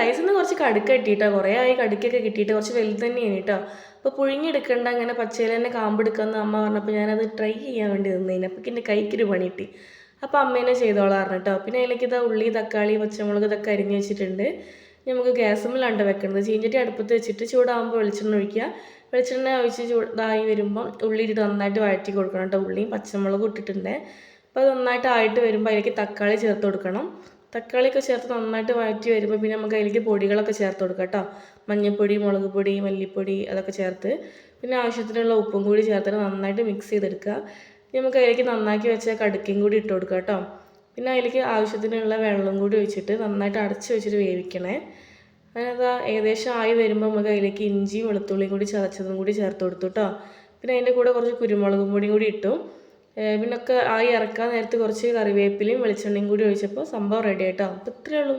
Guys കുറച്ച് കടുക്ക കിട്ടിയിട്ടോ. കുറേ ആയി കടുക്കൊക്കെ കിട്ടിയിട്ട് കുറച്ച് വലുത് തന്നെയാണ് കേട്ടോ. അപ്പോൾ പുഴുങ്ങിയെടുക്കണ്ട അങ്ങനെ പച്ചയിൽ തന്നെ കാമ്പെടുക്കാമെന്ന് അമ്മ പറഞ്ഞപ്പോൾ ഞാനത് ട്രൈ ചെയ്യാൻ വേണ്ടി നിന്നതിന് അപ്പോൾ എന്റെ കൈക്കൊരു പണി കിട്ടി. അപ്പോൾ അമ്മേനെ ചെയ്തോളാം കേട്ടോ. പിന്നെ അതിലേക്ക് ഇതാ ഉള്ളി തക്കാളി പച്ചമുളക് ഇതൊക്കെ അരിഞ്ഞ് വെച്ചിട്ടുണ്ട്. നമുക്ക് ഗ്യാസ് ഗ്യാസുമ്മലാണ് വെക്കുന്നത് ചീഞ്ചട്ടി അടുപ്പത്ത് വെച്ചിട്ട് ചൂടാകുമ്പോൾ വെളിച്ചെണ്ണ ഒഴിക്കുക. വെളിച്ചെണ്ണ ഒഴിച്ച് ചൂടായി വരുമ്പോൾ ഉള്ളി ഇട്ടിട്ട് നന്നായിട്ട് വഴറ്റി കൊടുക്കണം കേട്ടോ. ഉള്ളിയും പച്ചമുളകും ഇട്ടിട്ടുണ്ട്. അപ്പോൾ അത് നന്നായിട്ട് ആയിട്ട് വരുമ്പോൾ അതിലേക്ക് തക്കാളി ചേർത്ത് കൊടുക്കണം. തക്കാളിയൊക്കെ ചേർത്ത് നന്നായിട്ട് വഴറ്റി വരുമ്പോൾ പിന്നെ നമുക്ക് അതിലേക്ക് പൊടികളൊക്കെ ചേർത്ത് കൊടുക്കാം കേട്ടോ. മഞ്ഞൾപ്പൊടി മുളക് പൊടി മല്ലിപ്പൊടി അതൊക്കെ ചേർത്ത് പിന്നെ ആവശ്യത്തിനുള്ള ഉപ്പും കൂടി ചേർത്തിട്ട് നന്നായിട്ട് മിക്സ് ചെയ്തെടുക്കുക. നമുക്ക് അതിലേക്ക് നന്നാക്കി വെച്ച കടുക്കയും കൂടി ഇട്ട് കൊടുക്കുക കേട്ടോ. പിന്നെ അതിലേക്ക് ആവശ്യത്തിനുള്ള വെള്ളം കൂടി ഒഴിച്ചിട്ട് നന്നായിട്ട് അടച്ച് വെച്ചിട്ട് വേവിക്കണേ. അതിനകത്ത് ഏകദേശം ആയി വരുമ്പോൾ നമുക്ക് അതിലേക്ക് ഇഞ്ചിയും വെളുത്തുള്ളിയും കൂടി ചതച്ചതും കൂടി ചേർത്ത് കൊടുത്തു കേട്ടോ. പിന്നെ അതിന്റെ കൂടെ കുറച്ച് കുരുമുളകും പൊടിയും കൂടി ഇട്ടു. പിന്നെ ഒക്കെ ആയി ഇറക്കാൻ നേരത്ത് കുറച്ച് കറിവേപ്പിലയും വെളിച്ചെണ്ണയും കൂടി ഒഴിച്ചപ്പോൾ സംഭവം റെഡി ആയിട്ടോ? അപ്പോൾ ഇത്രയേ ഉള്ളൂ.